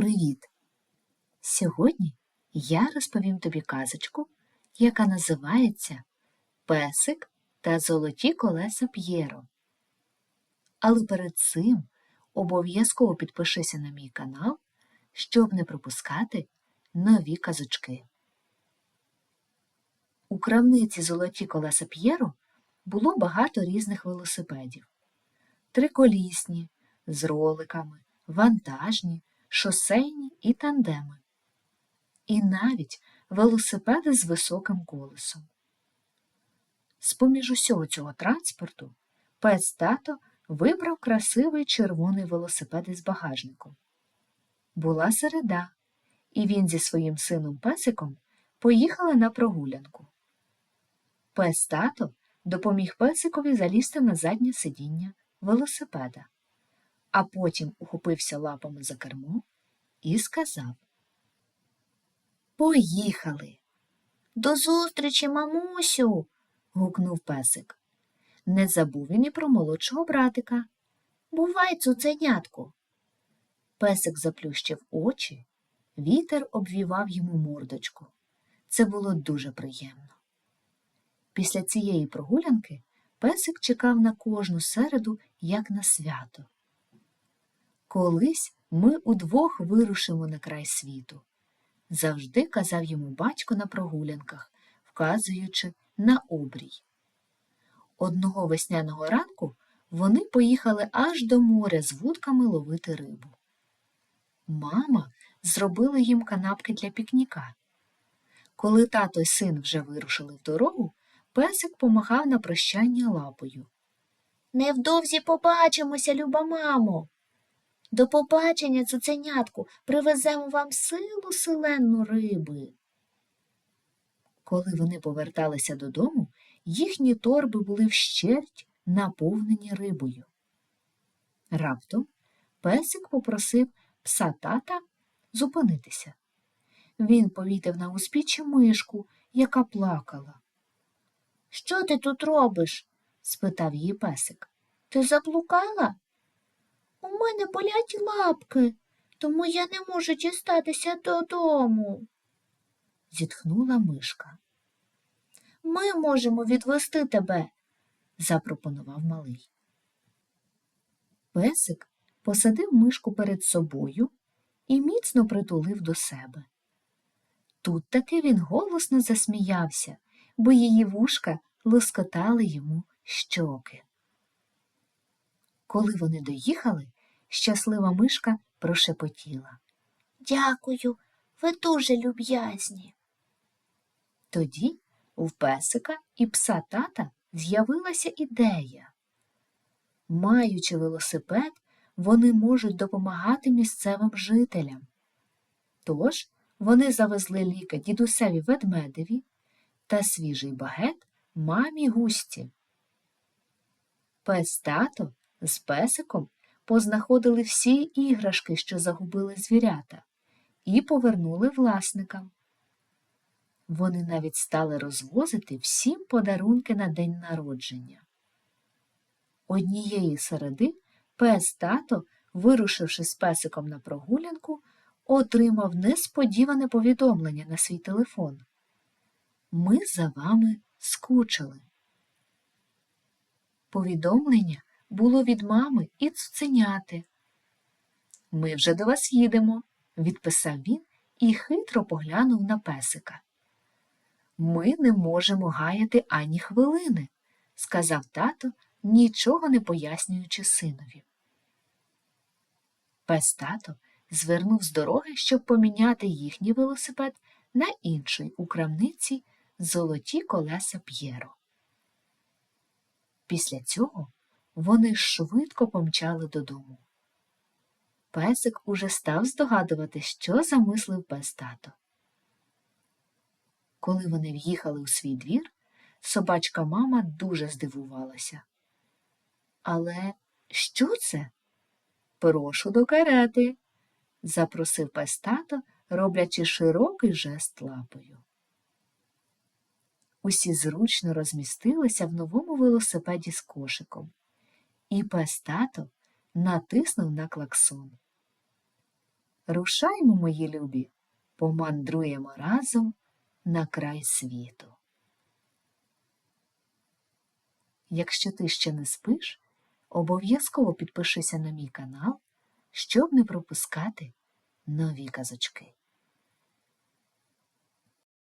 Привіт! Сьогодні я розповім тобі казочку, яка називається Песик та золоті колеса П'єро. Але перед цим обов'язково підпишися на мій канал, щоб не пропускати нові казочки. У крамниці золоті колеса П'єро було багато різних велосипедів. Триколісні, з роликами, вантажні, шосейні і тандеми. І навіть велосипеди з високим колесом. З-поміж усього цього транспорту пес тато вибрав красивий червоний велосипед із багажником. Була середа, і він зі своїм сином песиком поїхали на прогулянку. Пес тато допоміг песикові залізти на заднє сидіння велосипеда, а потім ухопився лапами за кермо і сказав Поїхали. До зустрічі, мамусю. гукнув песик. Не забув він і про молодшого братика. Бувай, цуценятку. Песик заплющив очі, вітер обвівав йому мордочку. Це було дуже приємно. Після цієї прогулянки песик чекав на кожну середу, як на свято. Колись ми удвох вирушимо на край світу, завжди казав йому батько на прогулянках, вказуючи на обрій. Одного весняного ранку вони поїхали аж до моря з вудками ловити рибу. Мама зробила їм канапки для пікніка. Коли тато й син вже вирушили в дорогу, песик помахав на прощання лапою. Невдовзі побачимося, люба мамо. До побачення, цуценятку, привеземо вам силу селенну риби. Коли вони поверталися додому, їхні торби були вщерть наповнені рибою. Раптом песик попросив пса тата зупинитися. Він повітив на узбіччя мишку, яка плакала. Що ти тут робиш? спитав її песик. Ти заблукала? У мене болять лапки, тому я не можу дістатися додому, зітхнула мишка. Ми можемо відвести тебе, запропонував малий. Песик посадив мишку перед собою і міцно притулив до себе. Тут таки він голосно засміявся, бо її вушка лоскотали йому щоки. Коли вони доїхали, щаслива мишка прошепотіла. Дякую, ви дуже люб'язні. Тоді у песика і пса тата з'явилася ідея. Маючи велосипед, вони можуть допомагати місцевим жителям. Тож вони завезли ліка дідусеві ведмедеві та свіжий багет мамі густі. Пес тато з песиком познаходили всі іграшки, що загубили звірята, і повернули власникам. Вони навіть стали розвозити всім подарунки на день народження. Однієї середи пес тато, вирушивши з песиком на прогулянку, отримав несподіване повідомлення на свій телефон. Ми за вами скучили. Повідомлення було від мами і цуценяти. Ми вже до вас їдемо, відписав він і хитро поглянув на песика. Ми не можемо гаяти ані хвилини, сказав тато, нічого не пояснюючи синові. Пес тато звернув з дороги, щоб поміняти їхній велосипед на інший у крамниці золоті колеса П'єро. Після цього вони швидко помчали додому. Песик уже став здогадувати, що замислив пес тато. Коли вони в'їхали у свій двір, собачка мама дуже здивувалася. Але що це? Прошу до карети, запросив пес тато, роблячи широкий жест лапою. Усі зручно розмістилися в новому велосипеді з кошиком і пес тато натиснув на клаксон. Рушаймо, мої любі, помандруємо разом на край світу. Якщо ти ще не спиш, обов'язково підпишися на мій канал, щоб не пропускати нові казочки.